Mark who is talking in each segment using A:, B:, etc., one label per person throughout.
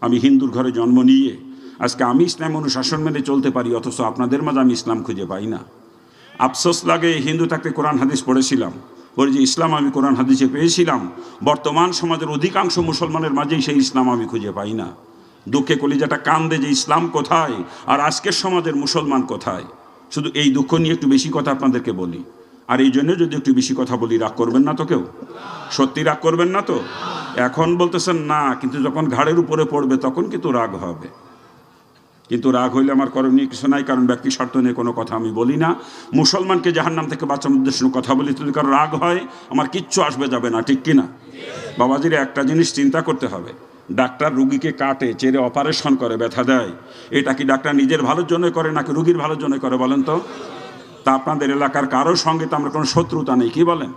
A: আমি হিন্দুর ঘরে জন্ম নিয়ে আজকে আমি ইসলাম অনুশাসন মেনে চলতে পারি, অথচ আপনাদের মাঝে আমি ইসলাম খুঁজে পাই না। আফসোস লাগে, হিন্দু থাকতে কোরআন হাদিস পড়েছিলাম। পরে যে ইসলাম আমি কোরআন হাদিসে পেয়েছিলাম, বর্তমান সমাজের অধিকাংশ মুসলমানের মাঝেই সেই ইসলাম আমি খুঁজে পাই না। দুঃখে কলিজাটা কান্দে যে ইসলাম কোথায় আর আজকের সমাজের মুসলমান কোথায়। শুধু এই দুঃখ নিয়ে একটু বেশি কথা আপনাদেরকে বলি। আর এই জন্য যদি একটু বেশি কথা বলি, রাগ করবেন না তো কেউ? সত্যি রাগ করবেন না তো? এখন বলতেছেন, না, কিন্তু যখন ঘাড়ের উপরে পড়বে, তখন কিন্তু রাগ হবে। কিন্তু রাগ হইলে আমার করণীয় কিছু নাই, কারণ ব্যক্তি স্বার্থ নিয়ে কোনো কথা আমি বলি না। মুসলমানকে জাহার নাম থেকে বাঁচানোর উদ্দেশ্যে কথা বলি, যদি কারও রাগ হয়, আমার কিচ্ছু আসবে যাবে না, ঠিক কিনা? বাবাজির একটা জিনিস চিন্তা করতে হবে। ডাক্তার রুগীকে কাটে, চেরে অপারেশন করে, ব্যথা দেয়। এটা কি ডাক্তার নিজের ভালোর জন্য করে নাকি রুগীর ভালোর জন্য করে বলেন তো? তা আপনাদের এলাকার কারোর সঙ্গে তো আমরা কোনো শত্রুতা নেই, কি বলেন?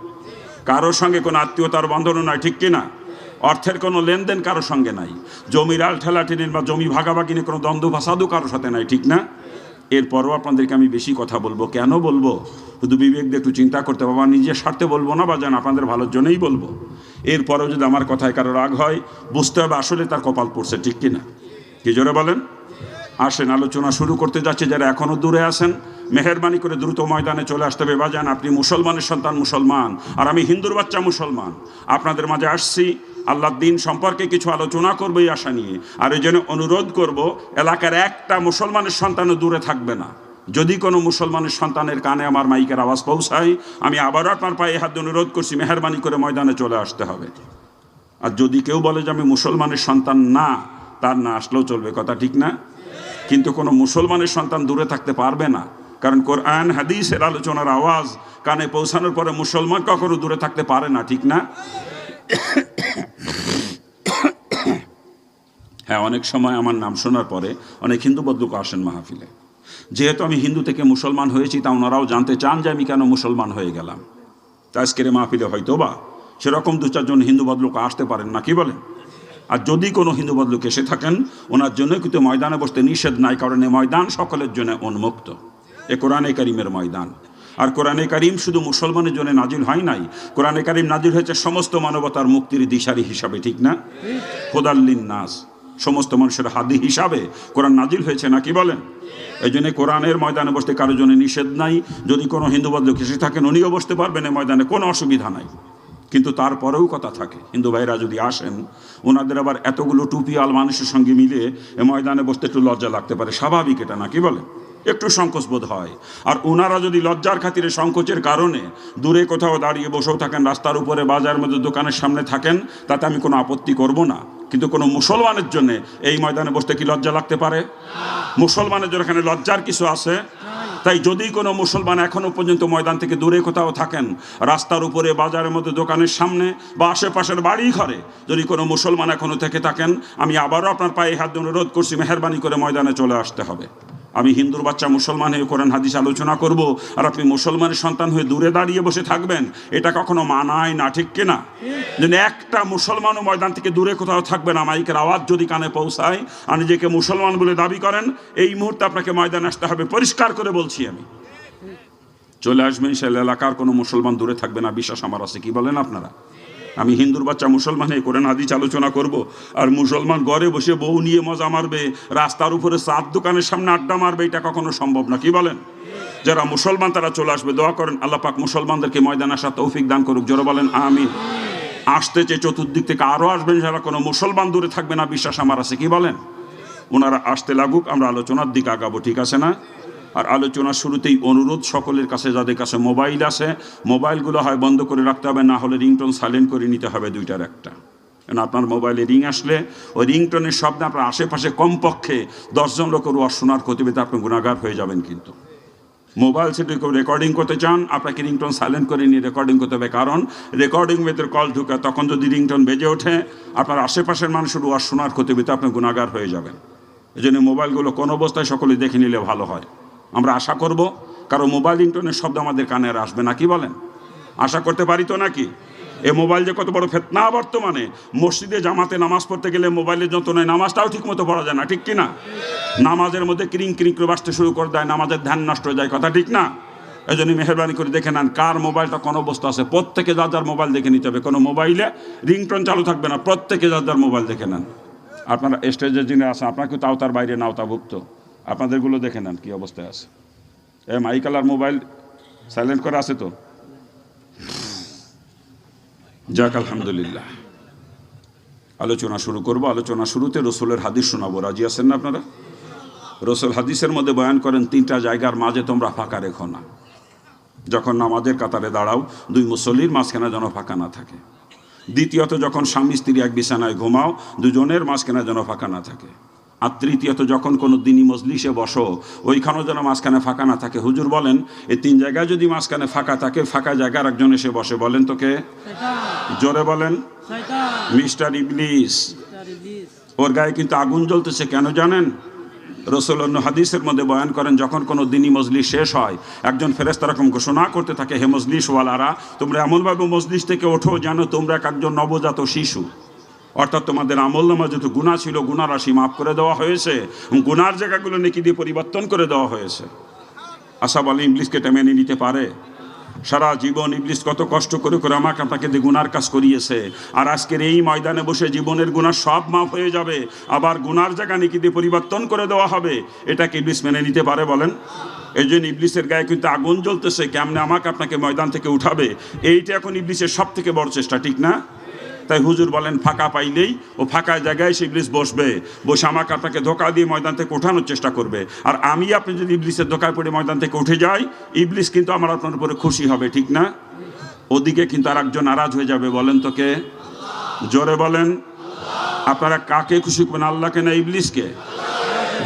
A: কারোর সঙ্গে কোনো আত্মীয়তার বন্ধনও নয়, ঠিক কিনা? অর্থের কোনো লেনদেন কারোর সঙ্গে নাই। জমির আল ঠেলাঠেলির বা জমি ভাগাভাগি নিয়ে কোনো দ্বন্দ্ব ফাসাদও কারোর সাথে নাই, ঠিক না? এরপরও আপনাদেরকে আমি বেশি কথা বলব। কেন বলব? শুধু বিবেক দিয়ে একটু চিন্তা করতে বাবা নিজের স্বার্থে বলব না বা যেন আপনাদের ভালোর জন্যই বলব। এরপরেও যদি আমার কথায় কারও রাগ হয়, বুঝতে হবে আসলে তার কপাল পড়ছে, ঠিক কিনা? কি জোরে বলেন? আসেন, আলোচনা শুরু করতে যাচ্ছে, যারা এখনও দূরে আছেন, মেহরবানি করে দ্রুত ময়দানে চলে আসতে হবে। বাজান আপনি মুসলমানের সন্তান মুসলমান, আর আমি হিন্দুর বাচ্চা মুসলমান। আপনাদের মাঝে আসছি আল্লাহর দিন সম্পর্কে কিছু আলোচনা করব এই আশা নিয়ে। আর এই জন্য অনুরোধ করব, এলাকার একটা মুসলমানের সন্তানও দূরে থাকবে না। যদি কোনো মুসলমানের সন্তানের কানে আমার মাইকের আওয়াজ পৌঁছায়, আমি আবারও আপনার পায়ে হাত অনুরোধ করছি, মেহরবানি করে ময়দানে চলে আসতে হবে। আর যদি কেউ বলে যে আমি মুসলমানের সন্তান না, তার না আসলেও চলবে, কথা ঠিক না? কিন্তু কোনো মুসলমানের সন্তান দূরে থাকতে পারবে না। কারণ কোরআন, হাদিসের আলোচনার আওয়াজ কানে পৌঁছানোর পরে মুসলমান কখনো দূরে থাকতে পারে না, ঠিক না? হ্যাঁ অনেক সময় আমার নাম শোনার পরে অনেক হিন্দু বদলুক আসেন মাহফিলে। যেহেতু আমি হিন্দু থেকে মুসলমান হয়েছি, তা ওনারাও জানতে চান যে আমি কেন মুসলমান হয়ে গেলাম। তা আজকের মাহফিলে হয়তো বা সেরকম দু চারজন হিন্দু বদলুক আসতে পারেন না, কি বলেন? আর যদি কোনো হিন্দু বদলুক এসে থাকেন, ওনার জন্য কিন্তু ময়দানে বসতে নিষেধ নাই, কারণ এই ময়দান সকলের জন্য উন্মুক্ত। এ কোরআনে করিমের ময়দান। আর কোরআনে কারিম শুধু মুসলমানের জন্য নাজিল হয় নাই, কোরআনে কারিম নাজিল হয়েছে সমস্ত মানবতার মুক্তির দিশারি হিসাবে, ঠিক না? খোদাল্লিন নাস। সমস্ত মানুষের হাদি হিসাবে কোরআন নাজিল হয়েছে নাকি বলেন? এই জন্য কোরআনের ময়দানে বসতে কারোর জন্য নিষেধ নাই। যদি কোনো হিন্দু বদলুক এসে থাকেন, উনিও বসতে পারবেন এই ময়দানে, কোনো অসুবিধা নাই। কিন্তু তারপরেও কথা থাকে, হিন্দু ভাইরা যদি আসেন ওনাদের আবার এতগুলো টুপি আল মানুষের সঙ্গে মিলে এ ময়দানে বসতে একটু লজ্জা লাগতে পারে। স্বাভাবিক এটা নাকি বলে একটু সংকোচ বোধ হয়। আর ওনারা যদি লজ্জার খাতিরে সংকোচের কারণে দূরে কোথাও দাঁড়িয়ে বসেও থাকেন, রাস্তার উপরে বাজার মধ্যে, দোকানের সামনে থাকেন, তাতে আমি কোনো আপত্তি করব না। কিন্তু কোনো মুসলমানের জন্য এই ময়দানে বসতে কি লজ্জা লাগতে পারে? মুসলমানের জন্য এখানে লজ্জার কিছু আছে? তাই যদি কোনো মুসলমান এখনও পর্যন্ত ময়দান থেকে দূরে কোথাও থাকেন, রাস্তার উপরে, বাজারের মধ্যে, দোকানের সামনে বা আশেপাশের বাড়ি ঘরে যদি কোনো মুসলমান এখনও থেকে থাকেন, আমি আবারও আপনার পায়ে হাত অনুরোধ করছি, মেহরবানি করে ময়দানে চলে আসতে হবে। আমি হিন্দুর বাচ্চা মুসলমান হয়ে কোরআন হাদিস আলোচনা করব আর আপনি মুসলমানের সন্তান হয়ে দূরে দাঁড়িয়ে বসে থাকবেন, এটা কখনো মানায় না, ঠিক কিনা যেন একটা মুসলমানও ময়দান থেকে দূরে কোথাও থাকবে না, মাইকের আওয়াজ যদি কানে পৌঁছায়, আর নিজেকে মুসলমান বলে দাবি করেন, এই মুহূর্তে আপনাকে ময়দানে আসতে হবে, পরিষ্কার করে বলছি আমি। চলে আসবেন সে এলাকার কোনো মুসলমান দূরে থাকবে না, বিশ্বাস আমার আছে, কি বলেন আপনারা? আমি হিন্দুর বাচ্চা মুসলমান কোরআন হাদিস আলোচনা করব। আর মুসলমান ঘরে বসে বউ নিয়ে মজা মারবে, রাস্তার উপরে চার দোকানের সামনে আড্ডা মারবে, এটা কখনো সম্ভব না, কি বলেন? যারা মুসলমান তারা চলে আসবে, দোয়া করেন, আল্লাহ পাক মুসলমানদেরকে ময়দান আসা তৌফিক দান করুক, জোরে বলেন আমি আসতেছে চতুর্দিক থেকে আরও আসবেন যারা কোনো মুসলমান দূরে থাকবে না, বিশ্বাস আমার আছে, কি বলেন? ওনারা আসতে লাগুক, আমরা আলোচনার দিকে আগাবো, ঠিক আছে না? আর আলোচনার শুরুতেই অনুরোধ, সকলের কাছে, যাদের কাছে মোবাইল আছে, মোবাইলগুলো হয় বন্ধ করে রাখতে হবে, না হলে রিংটোন সাইলেন্ট করে নিতে হবে দুইটার একটা। কারণ আপনার মোবাইলে রিং আসলে, ওই রিংটোনের শব্দে আপনার আশেপাশে কমপক্ষে দশজন লোকের ওয়ার শোনার ক্ষতিবিতে আপনি গুণাগার হয়ে যাবেন কিন্তু। মোবাইল সেটি রেকর্ডিং করতে চান, আপনাকে রিংটোন সাইলেন্ট করে নিয়ে রেকর্ডিং করতে হবে। কারণ রেকর্ডিং ভেতর কল ঢুকে, তখন যদি রিংটোন বেজে ওঠে, আপনার আশেপাশের মানুষের ওয়ার শোনার ক্ষতিবিতে আপনি গুণাগার হয়ে যাবেন। এই জন্য মোবাইলগুলো কোন অবস্থায় সকলে দেখে নিলে ভালো হয়। আমরা আশা করব কারও মোবাইল ইন্টারনেট শব্দ আমাদের কানে আর আসবে না, কি বলেন? আশা করতে পারি তো নাকি? এ মোবাইল যে কত বড় ফেতনা বর্তমানে। মসজিদে, জামাতে নামাজ পড়তে গেলে মোবাইলের যন্ত্রণায় নামাজটাও ঠিক মতো পড়া যায় না, ঠিক কি না? নামাজের মধ্যে ক্রিং ক্রিং করে বাসতে শুরু করে দেয়, নামাজের ধ্যান নষ্ট হয়ে যায়, কথা ঠিক না? এই জন্য মেহরবানি করে দেখে নেন কার মোবাইলটা কোন অবস্থা আছে। প্রত্যেকে যার যার মোবাইল দেখে নিতে হবে, কোনো মোবাইলে রিংটোন চালু থাকবে না, প্রত্যেকে যার যার মোবাইল দেখে নেন। আপনারা স্টেজের যিনি আছেন আপনাকে তাও তার বাইরে নাওতাভুক্ত আপনাদেরগুলো দেখে নেন কী অবস্থায় আছে। এ মাইকাল আর মোবাইল সাইলেন্ট করা আছে তো? যাক, আলহামদুলিল্লাহ। আলোচনা শুরু করব। আলোচনা শুরুতে রসুলের হাদিস শোনাবো। রাজি আছেন না আপনারা? রসুল হাদিসের মধ্যে বয়ান করেন, তিনটা জায়গার মাঝে তোমরা ফাঁকা রেখো না। যখন নামাজের কাতারে দাঁড়াও, দুই মুসল্লির মাঝখানে যেন ফাঁকা না থাকে। দ্বিতীয়ত, যখন স্বামী স্ত্রী এক বিছানায় ঘুমাও, দুজনের মাঝখানে যেন ফাঁকা না থাকে। আর তৃতীয়ত যখন কোনো দিনই মজলিসে বসো ওইখানেও যেন মাঝখানে ফাঁকা না থাকে। হুজুর বলেন এই তিন জায়গায় যদি মাঝখানে ফাঁকা থাকে ফাঁকা জায়গার একজন এসে বসে। বলেন তোকে জোরে বলেন। মিস্টার ইবলিস। ওর গায়ে কিন্তু আগুন জ্বলতেছে কেন জানেন? রসুল হাদিসের মধ্যে বয়ান করেন যখন কোনো দিনই মজলিস শেষ হয় একজন ফেরেস্তা রকম ঘোষণা করতে থাকে হে মজলিসওয়ালারা তোমরা এমনভাবে মজলিস থেকে ওঠো যেন তোমরা এক একজন নবজাত শিশু। অর্থাৎ তোমাদের আমল নামা যত গুণা ছিল গুণা রাশি মাফ করে দেওয়া হয়েছে গুনার জায়গাগুলো নেকি দিয়ে পরিবর্তন করে দেওয়া হয়েছে। আশা বলে ইংলিশকে এটা মেনে নিতে পারে। সারা জীবন ইবলিস কত কষ্ট করে করে আমাকে আপনাকে দিয়ে গুনার কাজ করিয়েছে। আর আজকের এই ময়দানে বসে জীবনের গুনার সব মাফ হয়ে যাবে। আবার গুনার জায়গা নাকি দিয়ে পরিবর্তন করে দেওয়া হবে। এটাকে ইবলিস মেনে নিতে পারে বলেন? এই জন্য ইবলিসের গায়ে কিন্তু আগুন জ্বলতেছে। কেমনে আমাকে আপনাকে ময়দান থেকে উঠাবে? এইটা এখন ইবলিসের সব থেকে বড় চেষ্টা, ঠিক না? তাই হুজুর বলেন, ফাঁকা পাইলেই ও ফাঁকা জায়গায় সে ইবলিশ বসবে। বসে আমাকে আপনাকে ধোকা দিয়ে ময়দান থেকে ওঠানোর চেষ্টা করবে। আর আমি আপনি যদি ইবলিশের ধোকায় পড়ে ময়দান থেকে উঠে যাই ইবলিশ কিন্তু আমার আপনার উপরে খুশি হবে, ঠিক না? ওদিকে কিন্তু আর একজন নারাজ হয়ে যাবে, বলেন তোকে জোরে বলেন, আপনারা কাকে খুশি করবেন? আল্লাহকে না ইবলিসকে?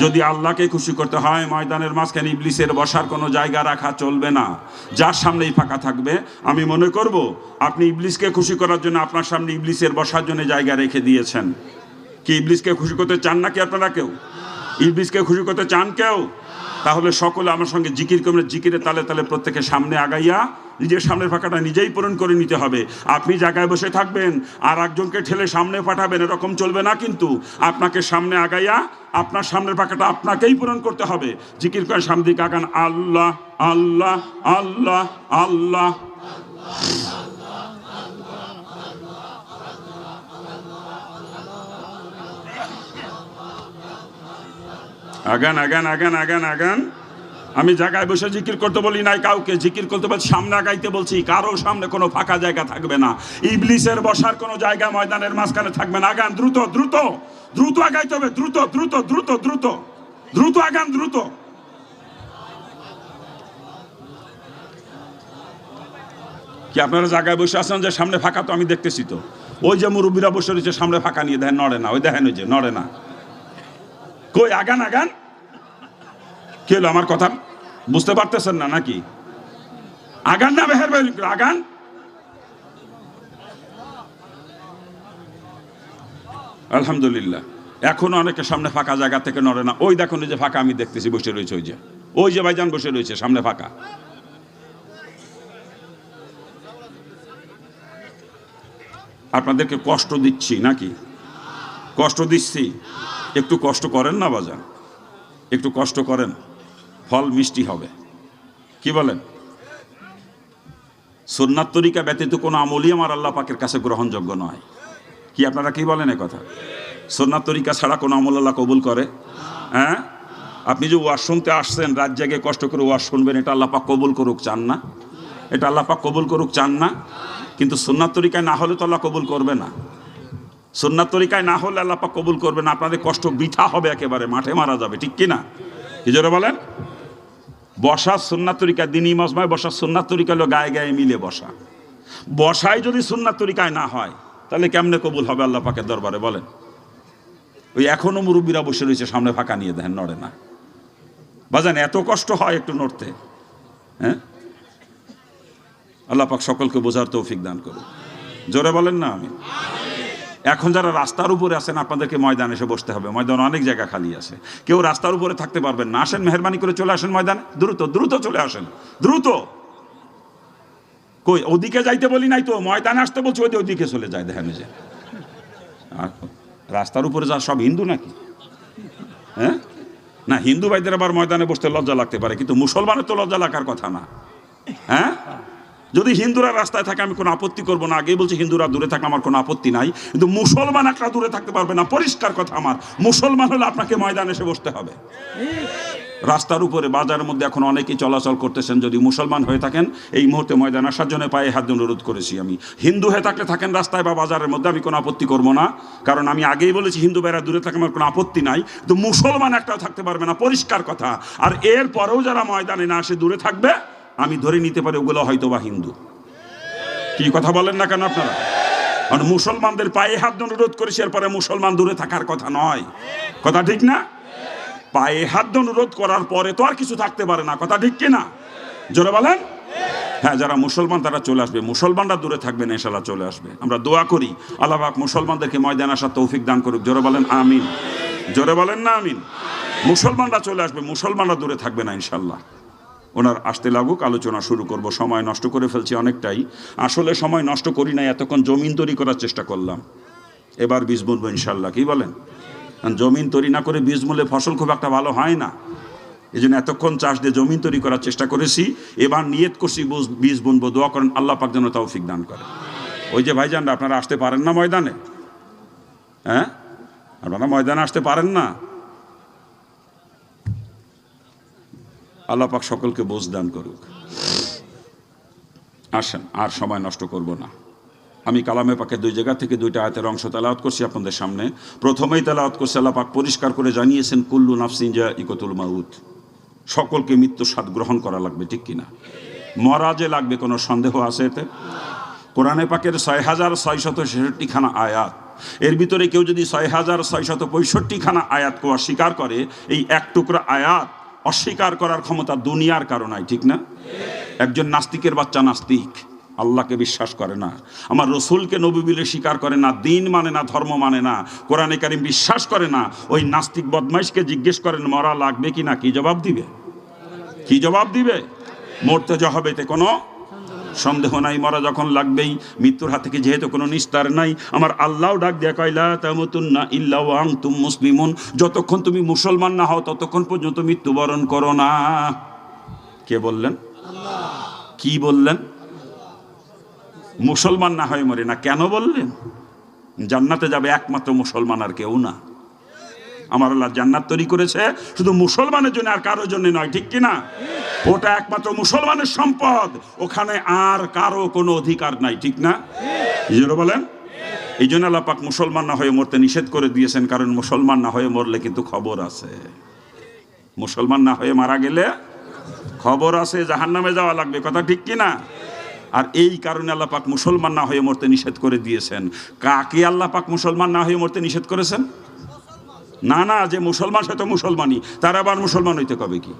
A: যদি আল্লাহকে খুশি করতে হয়, ময়দানের মাঝখানে ইবলিসের বসার কোনো জায়গা রাখা চলবে না। যার সামনেই ফাঁকা থাকবে, আমি মনে করব, আপনি ইবলিসকে খুশি করার জন্য আপনার সামনে ইবলিসের বসার জন্য জায়গা রেখে দিয়েছেন। কি ইবলিসকে খুশি করতে চান না কি আপনারা কেউ? ইবলিসকে খুশি করতে চান কেউ? তাহলে সকলে আমার সঙ্গে জিকির করবেন জিকিরে তালে তালে প্রত্যেকের সামনে আগাইয়া নিজের সামনের ফাঁকাটা নিজেই পূরণ করে নিতে হবে। আপনি জায়গায় বসে থাকবেন, আর একজনকে ঠেলে সামনে পাঠাবেন, এরকম চলবে না কিন্তু। আপনাকে সামনে আগাইয়া আপনার সামনের ফাঁকাটা আপনাকেই পূরণ করতে হবে। জিকির করে সামনে দিকে আগান, আল্লাহ আল্লাহ আল্লাহ আল্লাহ। আগান আগান আগান আগান আগান। আমি জায়গায় বসে জিকির করতে বলি নাই কাউকে। জিকির করতে বলছি, সামনে আগাইতে বলছি, কারও সামনে কোনো ফাঁকা জায়গা থাকবে না। ইবলিসের বসার কোনো জায়গা ময়দানের মাঝখানে থাকবে না। আগান, দ্রুত দ্রুত দ্রুত আগাইতে হবে, দ্রুত দ্রুত দ্রুত দ্রুত দ্রুত আগান, দ্রুত। কি আপনারা জায়গায় বসে আছেন যে সামনে ফাঁকা? তো আমি দেখতেছি তো। ওই যে মুরব্বীরা বসে রয়েছে, সামনে ফাঁকা নিয়ে দেখেন, নড়ে না। ওই দেখেন ওই যে, নড়ে না। কই, আগান আগান। কি হলো আমার কথা? বুঝতে পারতেছেন না নাকি? আগান না বেহের বের আগান। আলহামদুলিল্লাহ। এখনও অনেকে সামনে ফাঁকা জায়গা থেকে নড়ে না। ওই দেখুন যে ফাঁকা, আমি দেখতেছি, বসে রয়েছে ওই যে। ওই যে ভাইজান বসে রয়েছে, সামনে ফাঁকা। আপনাদেরকে কষ্ট দিচ্ছি নাকি? কষ্ট দিচ্ছি? একটু কষ্ট করেন না বাজান? একটু কষ্ট করেন, ফল মিষ্টি হবে। কি বলেন? সুন্নাত তরিকা ব্যতীত কোনো আমলই আমার আল্লাহ পাকের কাছে গ্রহণযোগ্য নয়। কি আপনারা কি বলেন কথা? সুন্নাত তরিকা ছাড়া কোনো আমল আল্লাহ কবুল করে? হ্যাঁ? আপনি যে ওয়াজ শুনতে আসছেন, রাত জায়গায় কষ্ট করে ওয়াজ শুনবেন, এটা আল্লাহ পাক কবুল করুক, চান না? এটা আল্লাহ পাক কবুল করুক, চান না? কিন্তু সুন্নাত তরিকায় না হলে তো আল্লাহ কবুল করবে না। সুন্নাত তরিকায় না হলে আল্লাহ পাক কবুল করবেন আপনাদের কষ্ট বৃথা হবে একেবারে, মাঠে মারা যাবে, ঠিক কি না? কি জোরে বলেন? বসার সুন্নাত তরিকা, দিনই মজমায় বসার সুন্নাত তরিকা হলো গায়ে গায়ে মিলে বসা। বসাই যদি সুন্নাত তরিকায় না হয়, তাহলে কেমনে কবুল হবে আল্লাহ পাকের দরবারে? বলেন। ওই এখনও মুরব্বীরা বসে রয়েছে, সামনে ফাঁকা নিয়ে দেন নড়ে না। বাজান, এত কষ্ট হয় একটু নড়তে। হ্যাঁ? আল্লাহ পাক সকলকে বোঝার তৌফিক দান করুন জোরে বলেন না আমি? এখন যারা রাস্তার উপরে আছেন, আপনাদেরকে ময়দানে এসে বসতে হবে। ময়দান অনেক জায়গা খালি আছে। কেউ রাস্তার উপরে থাকতে পারবেন না। আসেন, মেহরবানি করে চলে আসেন ময়দানে। দ্রুত দ্রুত চলে আসেন। দ্রুত! কই, ওদিকে যাইতে বলি নাই তো? ময়দানে আসতে বলছি, ওই ওদিকে চলে যায়, দেখেন যে। রাস্তার উপরে যা সব হিন্দু নাকি? হ্যাঁ? না, হিন্দু ভাইদের আবার ময়দানে বসতে লজ্জা লাগতে পারে, কিন্তু মুসলমানের তো লজ্জা লাগার কথা না। হ্যাঁ? যদি হিন্দুরা রাস্তায় থাকে, আমি কোনো আপত্তি করব না। আগেই বলছি, হিন্দুরা দূরে থাকলে আমার কোনো আপত্তি নাই। কিন্তু মুসলমান একটা দূরে থাকতে পারবে না। পরিষ্কার কথা আমার। মুসলমান হলে আপনাকে ময়দানে এসে বসতে হবে। রাস্তার উপরে, বাজারের মধ্যে এখন অনেকেই চলাচল করতেছেন। যদি মুসলমান হয়ে থাকেন, এই মুহূর্তে ময়দান আসার জন্য পায়ে হাত অনুরোধ করেছি আমি। হিন্দু হয়ে থাকলে থাকেন রাস্তায় বা বাজারের মধ্যে, আমি কোনো আপত্তি করব না। কারণ আমি আগেই বলেছি, হিন্দু বেড়া দূরে থাকে আমার কোনো আপত্তি নাই। তো মুসলমান একটাও থাকতে পারবে না। পরিষ্কার কথা। আর এর পরেও যারা ময়দানে না আসে দূরে থাকবে আমি ধরে নিতে পারি ওগুলো হয়তো বা হিন্দু। কি কথা বলেন না কেন আপনারা? কারণ মুসলমানদের পায়ে হাত অনুরোধ করেছি, এরপরে মুসলমান দূরে থাকার কথা নয়। কথা ঠিক না? পায়ে হাত অনুরোধ করার পরে তো আর কিছু থাকতে পারে না। কথা ঠিক কিনা? জোরে বলেন? হ্যাঁ যারা মুসলমান তারা চলে আসবে। মুসলমানরা দূরে থাকবে না ইনশাল্লাহ চলে আসবে। আমরা দোয়া করি, আল্লাহ মুসলমানদেরকে ময়দান আসার তৌফিক দান করুক। জোরে বলেন, আমিন। জোরে বলেন না, আমিন। মুসলমানরা চলে আসবে, মুসলমানরা দূরে থাকবে না ইনশাল্লাহ ওনার আসতে লাগুক, আলোচনা শুরু করব। সময় নষ্ট করে ফেলছি অনেকটাই। আসলে সময় নষ্ট করি নাই, এতক্ষণ জমিন তৈরি করার চেষ্টা করলাম। এবার বীজ বুনবো ইনশাল্লাহ কী বলেন? জমিন তৈরি না করে বীজ মূলে ফসল খুব একটা ভালো হয় না। এই জন্য এতক্ষণ চাষ দিয়ে জমিন তৈরি করার চেষ্টা করেছি। এবার নিয়ত করছি বীজ বুনবো, দোয়া করেন, আল্লাহ পাক যেন তৌফিক দান করে। ওই যে ভাইজানরা, আপনারা আসতে পারেন না ময়দানে? হ্যাঁ? আপনারা ময়দানে আসতে পারেন না? আল্লাহ পাক সকলকে বোঝ দান করুক। আসেন, আর সময় নষ্ট করব না। আমি কালামে পাকে দুই জায়গা থেকে দুইটা আয়াতের অংশ তেলাওয়াত করছি আপনাদের সামনে। প্রথমেই তেলাওয়াত করছে আল্লাহ পাক পরিষ্কার করে জানিয়েছেন, কুল্লু নাফসিন জা ইকতুল মাউত। সকলকে মৃত্যু স্বাদ গ্রহণ করা লাগবে, ঠিক কিনা? মরা যে লাগবে, কোনো সন্দেহ আছে এতে? কোরআনে পাকের ছয় হাজার ছয়শত ছেষট্টিখানা আয়াত। এর ভিতরে কেউ যদি ছয় হাজার ছয়শত পঁয়ষট্টিখানা আয়াতকে অস্বীকার করে, এই এক টুকরা আয়াত অস্বীকার করার ক্ষমতা দুনিয়ার কারণ হয় ঠিক না? একজন নাস্তিকের বাচ্চা নাস্তিক, আল্লাহকে বিশ্বাস করে না। আমার রসুলকে নবী বিলে স্বীকার করে না, দিন মানে না, ধর্ম মানে না, কোরআনে কারিম বিশ্বাস করে না, ওই নাস্তিক বদমাইশকে জিজ্ঞেস করেন, মরা লাগবে কি না কি জবাব দিবে? কি জবাব দিবে? মরতে যা কোনো সন্দেহ নাই, মরা যখন লাগবেই। মৃত্যুর হাত থেকে যেহেতু কোনো নিস্তার নাই, আমার আল্লাহ ডাক দেয়া কয়লা তামতুন না ইল্লা ওয়াং তুম মুসলিমুন। যতক্ষণ তুমি মুসলমান না হও, ততক্ষণ পর্যন্ত মৃত্যুবরণ করো না। কে বললেন? কি বললেন? মুসলমান না হয়ে মরে না। কেন বললেন? জান্নাতে যাবে একমাত্র মুসলমান আর কেউ না। আমার আল্লাহ জান্নাত তৈরি করেছে। শুধু মুসলমানের জন্য আর কারোর জন্য নয়, ঠিক কি না ওটা একমাত্র মুসলমানের সম্পদ। ওখানে আর কারও কোনো অধিকার নাই, ঠিক না? জোরে বলেন? এই জন্য আল্লাহ পাক মুসলমান না হয়ে মরতে নিষেধ করে দিয়েছেন, কারণ মুসলমান না হয়ে মরলে কিন্তু খবর আছে। মুসলমান না হয়ে মারা গেলে খবর আছে জাহান নামে যাওয়া লাগবে, কথা ঠিক কি না আর এই কারণে আল্লাহ পাক মুসলমান না হয়ে মরতে নিষেধ করে দিয়েছেন। কাকে আল্লাহ পাক মুসলমান না হয়ে মরতে নিষেধ করেছেন? না না, যে মুসলমান সে তো মুসলমানই, তার আবার মুসলমান হইতে কবে কি?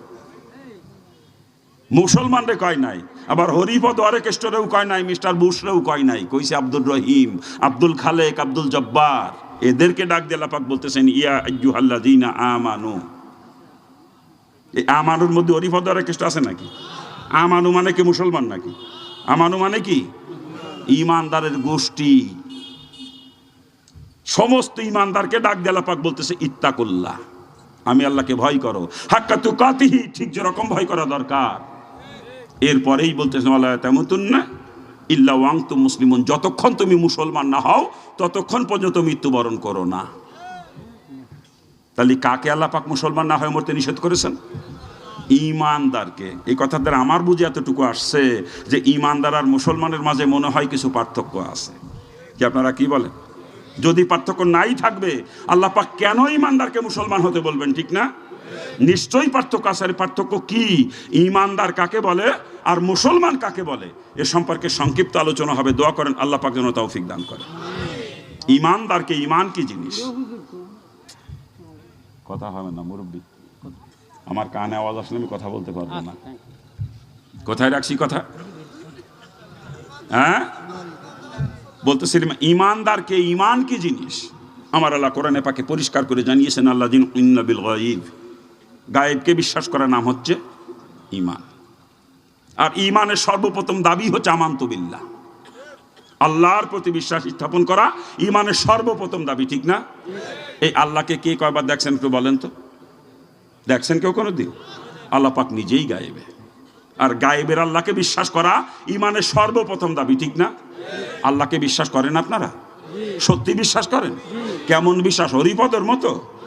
A: মুসলমানরে কয় নাই, আবার হরিপদ অরেকেস্টরেও কয় নাই, মিস্টার বুশরেও কয় নাই, কইছে আব্দুল রহিম, আব্দুল খালেক, আব্দুল জব্বার, এদেরকে ডাক দিয়ে আল্লাহ পাক বলতেছেন, ইয়া আইয়ুহাল্লাযীনা আমানু। এই আমানুর মধ্যে হরিপদ অরেকেস্ট আছে নাকি? আমানু মানে কি মুসলমান নাকি? আমানু মানে কি? ইমানদারের গোষ্ঠী। সমস্ত ইমানদারকে ডাক দেলা পাক বলতেছে, ইত্তাকুল্লাহ। আমি আল্লাহকে ভয় করো। হাক্কা তু কাতিহি ঠিক যেরকম ভয় করা দরকার। এরপরেই বলতেছে আল্লাহ তেমতুন না ইল্লা ওয়াং তু মুসলিমন। যতক্ষণ তুমি মুসলমান না হও, ততক্ষণ পর্যন্ত মৃত্যুবরণ করো না। তাহলে কাকে আল্লাহ পাক মুসলমান না হয়ে মরতে নিষেধ করেছেন? ইমানদারকে। এই কথা দ্বারা আমার বুঝে এতটুকু আসছে যে ইমানদার আর মুসলমানের মাঝে মনে হয় কিছু পার্থক্য আছে। কি আপনারা কি বলেন? যদি পার্থক্য নাই থাকবে আল্লাহ পাক কেন ইমানদারকে মুসলমান হতে বলবেন ঠিক না? নিশ্চয়ই পার্থক্য আছে আর পার্থক্য কি? ইমানদার কাকে বলে আর মুসলমান কাকে বলে? এ সম্পর্কে সংক্ষিপ্ত আলোচনা হবে দোয়া করেন আল্লাহ পাক যেন তৌফিক দান করে। ইমানদারকে ইমান কি জিনিস? কথা হবে না মুরব্বী। আমার কানে আওয়াজ আসলে আমি কথা বলতে পারব না। কোথায় রাখছি কথা? হ্যাঁ? বলতেছিলাম ইমানদারকে ইমান কি জিনিস? আমার আল্লাহ কোরআনে পাকে পরিষ্কার করে জানিয়েছেন, আল্লাহ দিন ইন্নাবিল গাইব গায়েবকে বিশ্বাস করার নাম হচ্ছে ইমান। আর ইমানের সর্বপ্রথম দাবি হচ্ছে আমান্ত বিল্লাহ আল্লাহর প্রতি বিশ্বাস স্থাপন করা ইমানের সর্বপ্রথম দাবি, ঠিক না? এই আল্লাহকে কে কয়বার দেখছেন একটু বলেন তো? দেখছেন কেউ কোনো দিন আল্লাহ পাক নিজেই গায়েবে। আর গায়েবের আল্লাহকে বিশ্বাস করা ইমানের সর্বপ্রথম দাবি, ঠিক না? আল্লাহকে বিশ্বাস করেন আপনারা? সত্যি বিশ্বাস করেন? কেমন বিশ্বাস? হরিপদের মতো?